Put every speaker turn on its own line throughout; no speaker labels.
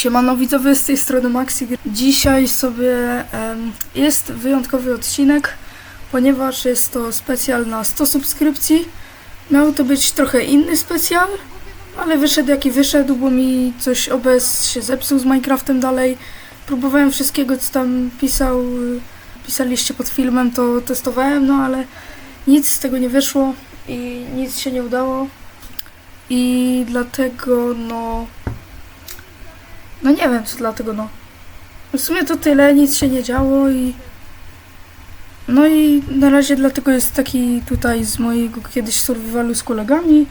Siemano widzowie, z tej strony Maxi. Dzisiaj sobie em, jest wyjątkowy odcinek, ponieważ jest to specjal na 100 subskrypcji. Miał to być trochę inny specjal, ale wyszedł jaki wyszedł, bo mi coś OBS się zepsuł z Minecraftem dalej. Próbowałem wszystkiego, co tam pisał, y, pisaliście pod filmem, to testowałem, no ale nic z tego nie wyszło i nic się nie udało. I dlatego, no, no nie wiem, co dlatego, no. W sumie to tyle, nic się nie działo i... No i na razie dlatego jest taki tutaj z mojego kiedyś survivalu z kolegami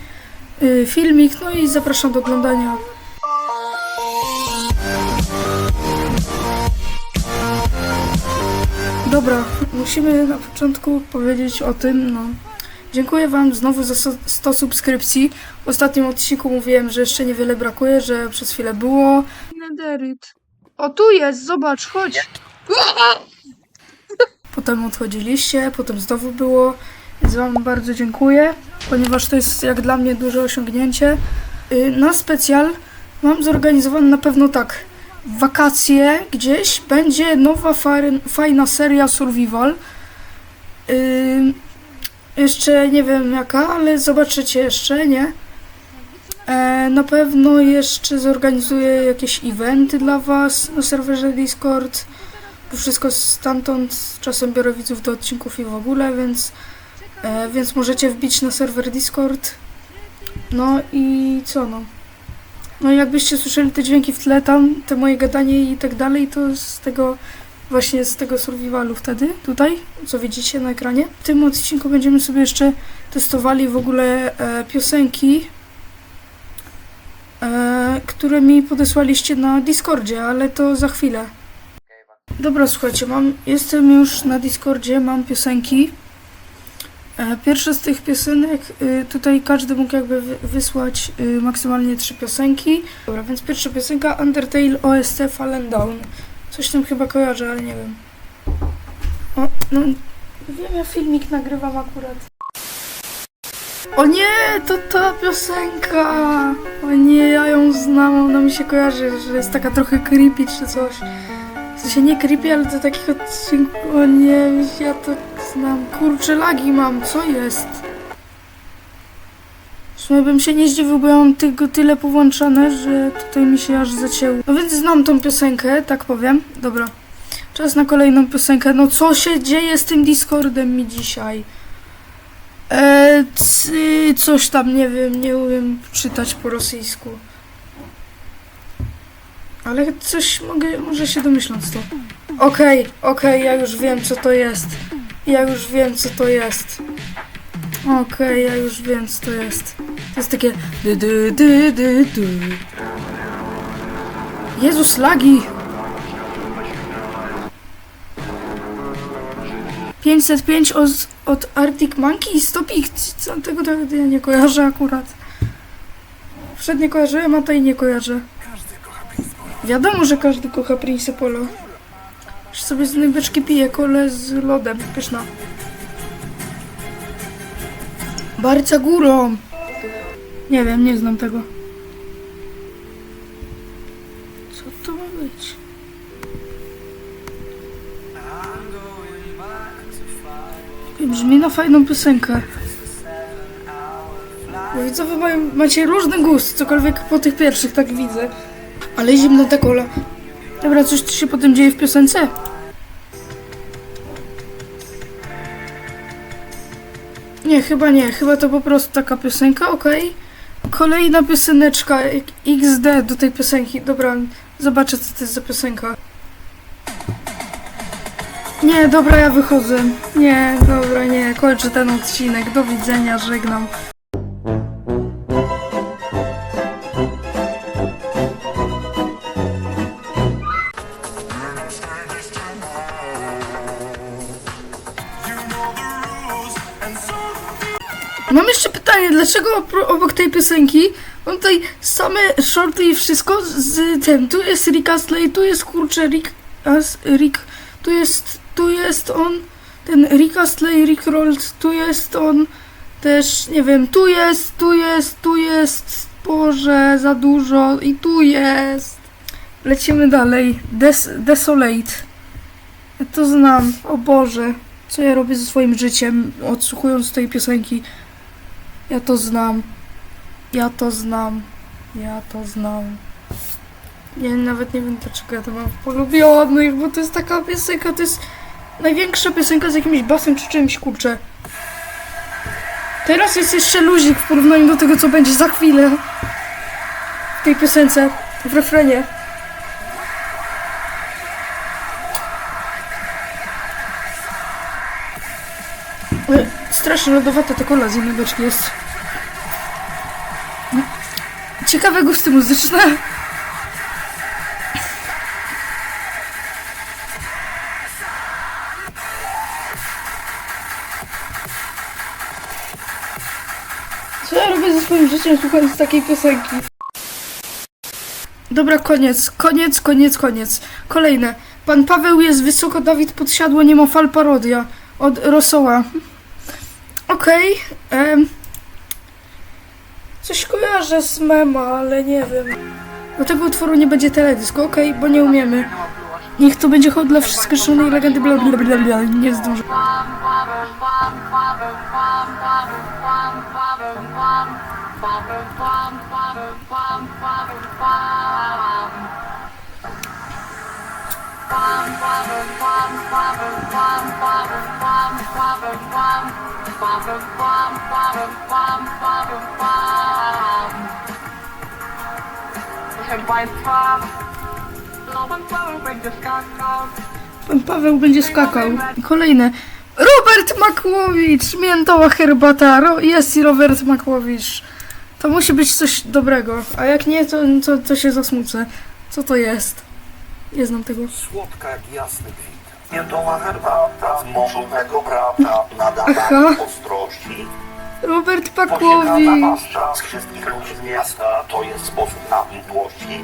yy, filmik, no i zapraszam do oglądania. Dobra, musimy na początku powiedzieć o tym, no. Dziękuję Wam znowu za so- 100 subskrypcji. W ostatnim odcinku mówiłem, że jeszcze niewiele brakuje, że przez chwilę było. Nederyt. O, tu jest, zobacz, chodź. Potem odchodziliście, potem znowu było, więc Wam bardzo dziękuję, ponieważ to jest jak dla mnie duże osiągnięcie. Y, Na specjal mam zorganizowane na pewno tak. Wakacje gdzieś będzie nowa fajna seria Survival. Y, jeszcze nie wiem jaka, ale zobaczycie jeszcze, nie? E, na pewno jeszcze zorganizuję jakieś eventy dla Was na serwerze Discord. Bo wszystko stamtąd czasem biorę widzów do odcinków i w ogóle, więc, e, więc możecie wbić na serwer Discord. No i co no? No jakbyście słyszeli te dźwięki w tle tam, te moje gadanie i tak dalej, to z tego właśnie z tego survivalu wtedy, tutaj, co widzicie na ekranie. W tym odcinku będziemy sobie jeszcze testowali w ogóle e, piosenki, e, które mi podesłaliście na Discordzie, ale to za chwilę. Dobra, słuchajcie, mam, jestem już na Discordzie, mam piosenki. E, Pierwsza z tych piosenek, y, tutaj każdy mógł jakby wy- wysłać y, maksymalnie trzy piosenki. Dobra, więc pierwsza piosenka Undertale OST Fallen Down. Coś tam chyba kojarzę, ale nie wiem. O, no, wiem, ja filmik nagrywam akurat. O nie, to ta piosenka! O nie, ja ją znam, ona mi się kojarzy, że jest taka trochę creepy czy coś. W sensie nie creepy, ale do takich odcinków, o nie, ja to znam. Kurczę, lagi mam, co jest? W sumie bym się nie zdziwił, bo ja mam tego tyle powłączone, że tutaj mi się aż zacięło. No więc znam tą piosenkę, tak powiem. Dobra. Czas na kolejną piosenkę. No co się dzieje z tym Discordem mi dzisiaj? Cy, coś tam, nie wiem, nie umiem czytać po rosyjsku. Ale coś mogę, może się domyślam z to. Okej, okej, ja już wiem co to jest. Ja już wiem co to jest. Okej, ja już wiem co to jest. To jest takie. Jezus, lagi! 505 od, od Arctic Monkey i Stopik. Co tego to ja nie kojarzę akurat. Przednie kojarzyłem, a tej nie kojarzę. Wiadomo, że każdy kocha Prince Polo. Już sobie z jednej beczki piję kole z lodem. Pyszna. Barca górą. Nie wiem, nie znam tego. Brzmi na fajną piosenkę. Bo widzowie mają, macie różny gust, cokolwiek po tych pierwszych tak widzę. Ale zimno ta kola. Dobra, coś tu się potem dzieje w piosence? Nie, chyba nie. Chyba to po prostu taka piosenka, okej. Kolejna pioseneczka XD do tej piosenki. Dobra, zobaczę co to jest za piosenka. Nie, dobra, ja wychodzę. Nie, dobra, nie, kończę ten odcinek. Do widzenia, żegnam. Mam jeszcze pytanie, dlaczego obok tej piosenki mam tutaj same shorty i wszystko z tym. Tu jest Rick Astley, tu jest kurczę Rick, As, Rick, tu jest, tu jest on, ten Rick Astley, Rick Rolls, tu jest on, też nie wiem, tu jest, tu jest, tu jest, Boże, za dużo i tu jest. Lecimy dalej. Des Desolate. Ja to znam. O Boże. Co ja robię ze swoim życiem, odsłuchując tej piosenki? Ja to znam. Ja to znam. Ja to znam. Ja nawet nie wiem dlaczego ja to mam w polubionych, bo to jest taka piosenka, to jest największa piosenka z jakimś basem czy czymś, kurczę. Teraz jest jeszcze luzik w porównaniu do tego, co będzie za chwilę. W tej piosence, w refrenie. Strasznie lodowata ta kola z jednej beczki jest. Ciekawe gusty muzyczne. Życiem słuchając takiej piosenki? Dobra, koniec, koniec, koniec, koniec. Kolejne. Pan Paweł jest wysoko, Dawid podsiadło, nie ma fal parodia. Od Rosoła. Okej. em. Coś kojarzę z mema, ale nie wiem. Do tego utworu nie będzie teledysku, okej, bo nie umiemy. Niech to będzie hołd dla skreślonej legendy, bla bla bla bla, nie zdążę.
Proszę Państwa, no pan Paweł będzie skakał.
Pan Paweł będzie skakał. Kolejne. Robert Makłowicz! Miętowa herbata. Ro jest i Robert Makłowicz. To musi być coś dobrego. A jak nie, to, to, to się zasmucę. Co to jest? Nie znam tego.
Słodka jak jasny kwit. Miętowa herbata z morzonego brata nadaje
Aha.
ostrości.
Robert Makłowicz.
paszcza z wszystkich ludzi z miasta to jest sposób na mdłości.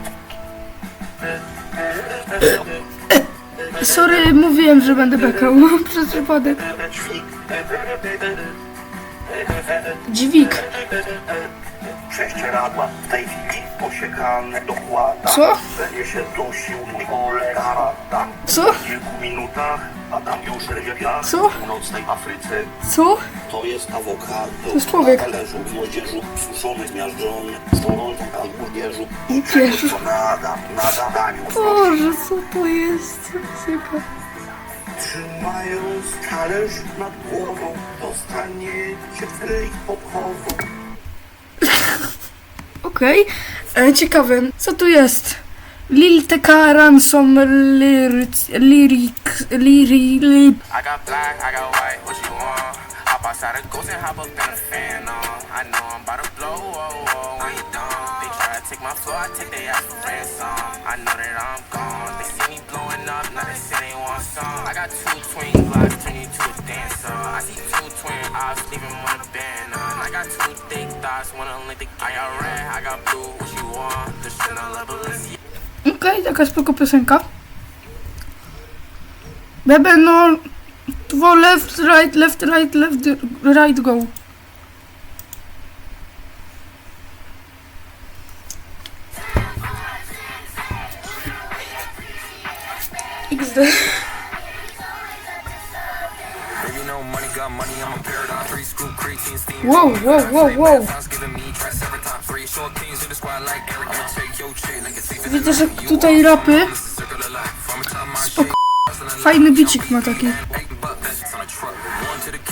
Sorry, mówiłem, że będę bekał. Przez przypadek.
Dźwig. Prześcieradła w tej chwili posiekane dokłada.
Co?
Będzie się dusił mój kolega. Tam
Co?
w kilku minutach, a tam już
Co?
w północnej Afryce.
Co?
To jest awokado.
To jest człowiek.
Na talerzu w moździerzu, suszony, zmiażdżony, z torolką hamburgierzu.
Burgierzu.
To nada, nada daniu.
Boże, co to jest?
Trzymając talerz nad głową, dostaniecie w ryj obchową.
Okej. E, Ciekawe. Co tu jest? Lil TK Ransom Lyric Lyric Lyric
want? Hop outside ghost and hop up in fan. I know I'm about to blow, when you done. They try to take my floor, I take their ass for ransom. I know that I'm gone. They see me blowing up, now they say they want some. I got two twin glocks, turn you to a dancer. I see two twin eyes, leave 'em on a banner. I got two thick thighs, wanna link the I got red, I got blue, what you want? The Chanel Balenciaga.
Okej, taka spoko piosenka. Bebe, no... Dwo left, right, left, right, left, right, go.
Chick like it's even
Widzę, że tutaj rapy. Spoko. Fajny bicik ma taki.
eight buck that's on a truck. One to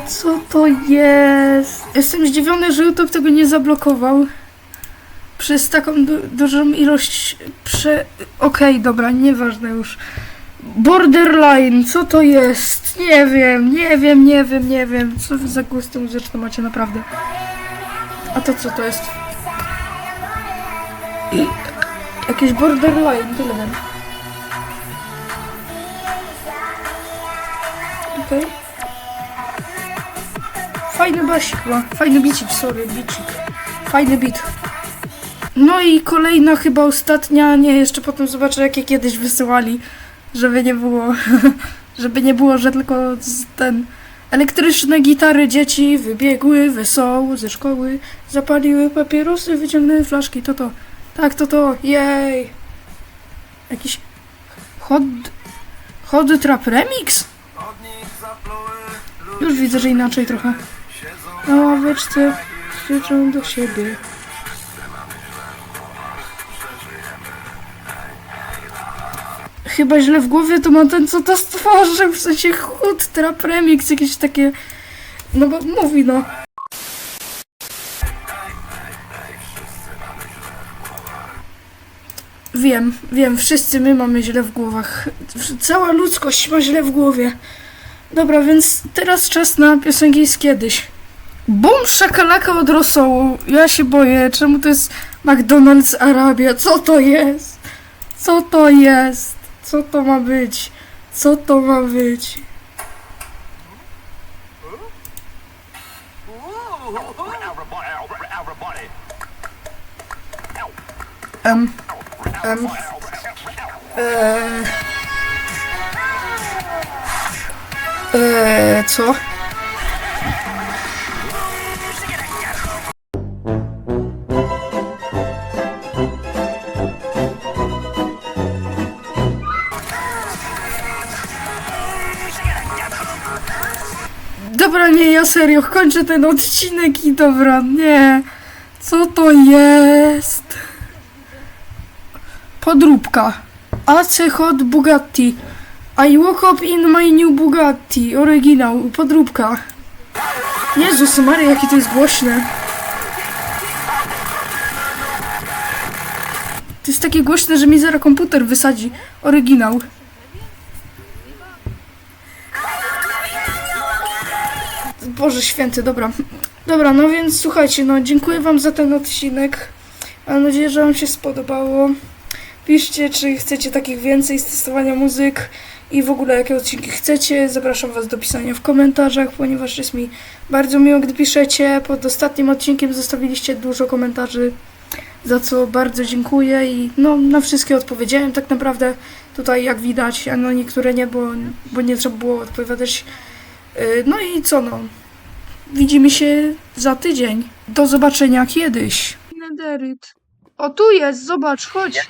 Co to jest? Jestem zdziwiony, że YouTube tego nie zablokował. Przez taką du- dużą ilość prze... Okej, dobra, nieważne już. Borderline, co to jest? Nie wiem, nie wiem, nie wiem, nie wiem. Co wy za gusty muzyczne macie naprawdę? A to co to jest? I... Jakieś borderline, tyle wiem. Okej. Fajny basik, chyba. Fajny bicik, sorry, bicik. Fajny bit. No i kolejna, chyba ostatnia, nie, jeszcze potem zobaczę, jakie kiedyś wysyłali, żeby nie było, żeby nie było, że tylko ten elektryczne gitary dzieci wybiegły wesoło ze szkoły, zapaliły papierosy, wyciągnęły flaszki, to to, tak, to to, jej. Jakiś hot, hot trap remix? Już widzę, że inaczej trochę. Na ławeczce krzyczą do siebie. Chyba źle w głowie to ma ten, co to stworzył, w sensie chód, trap remix, jakieś takie... No bo mówi, no. Wiem, wiem, wszyscy my mamy źle w głowach. Cała ludzkość ma źle w głowie. Dobra, więc teraz czas na piosenki z kiedyś. Bum szakalaka od rosołu. Ja się boję, czemu to jest McDonald's Arabia? Co to jest? Co to jest? Co to ma być? Co to ma być? Em, em, eee, eee, co? Dobra, nie, ja serio, kończę ten odcinek i dobra, nie. Co to jest? Podróbka. AC Hot Bugatti. I woke up in my new Bugatti. Oryginał, podróbka. Jezus Maria, jakie to jest głośne. To jest takie głośne, że mi zaraz komputer wysadzi. Oryginał. Boże święty, dobra. Dobra, no więc słuchajcie, no dziękuję wam za ten odcinek. Mam nadzieję, że wam się spodobało. Piszcie, czy chcecie takich więcej z testowania muzyk i w ogóle jakie odcinki chcecie. Zapraszam was do pisania w komentarzach, ponieważ jest mi bardzo miło, gdy piszecie. Pod ostatnim odcinkiem zostawiliście dużo komentarzy, za co bardzo dziękuję i no na wszystkie odpowiedziałem tak naprawdę. Tutaj jak widać, a no niektóre nie, bo, bo nie trzeba było odpowiadać. Yy, No i co no? Widzimy się za tydzień. Do zobaczenia kiedyś. Nederyt. O tu jest, zobacz, chodź.